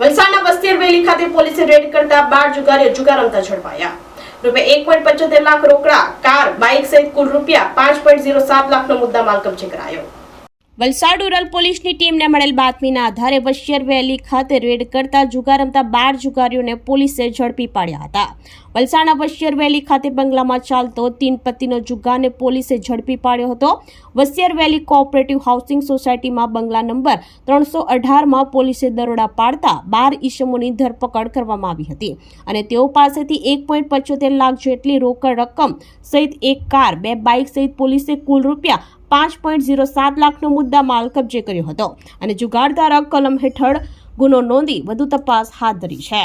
વલસાડના વસ્તી ખાતે પોલીસે રેડ કરતા બાર જુગારીઓ જુગાર રમતા ઝડપાયા. રૂપિયા એક પોઈન્ટ પંચોતેર લાખ રોકડા, કાર, બાઇક સહિત કુલ રૂપિયા પાંચ પોઈન્ટ ઝીરો સાત લાખનો મુદ્દામાલ કબજે કરાયો. વલસાડ રૂરલ પોલીસની ટીમને મળેલ બાતમીના આધારે વશિયર વેલી ખાતે રેડ કરતા જુગાર રમતા બાર જુગારીઓને પોલીસે ઝડપી પાડ્યા હતા. વલસાડના વશિયર વેલી ખાતે બંગલામાં ચાલતો તીન પત્તીનો જુગારને પોલીસે ઝડપી પાડ્યો હતો. વશિયર વેલી કોઓપરેટિવ હાઉસિંગ સોસાયટીમાં બંગલા નંબર ત્રણસો અઢારમાં પોલીસે દરોડા પાડતા બાર ઈસમોની ધરપકડ કરવામાં આવી હતી અને તેઓ પાસેથી એક પોઈન્ટ પંચોતેર લાખ જેટલી રોકડ રકમ સહિત એક કાર, બે બાઇક સહિત પોલીસે કુલ રૂપિયા પાંચ પોઈન્ટ ઝીરો સાત લાખનો મુદ્દા માલ કબજે કર્યો હતો અને જુગારધારક કલમ હેઠળ ગુનો નોંધી વધુ તપાસ હાથ ધરી છે.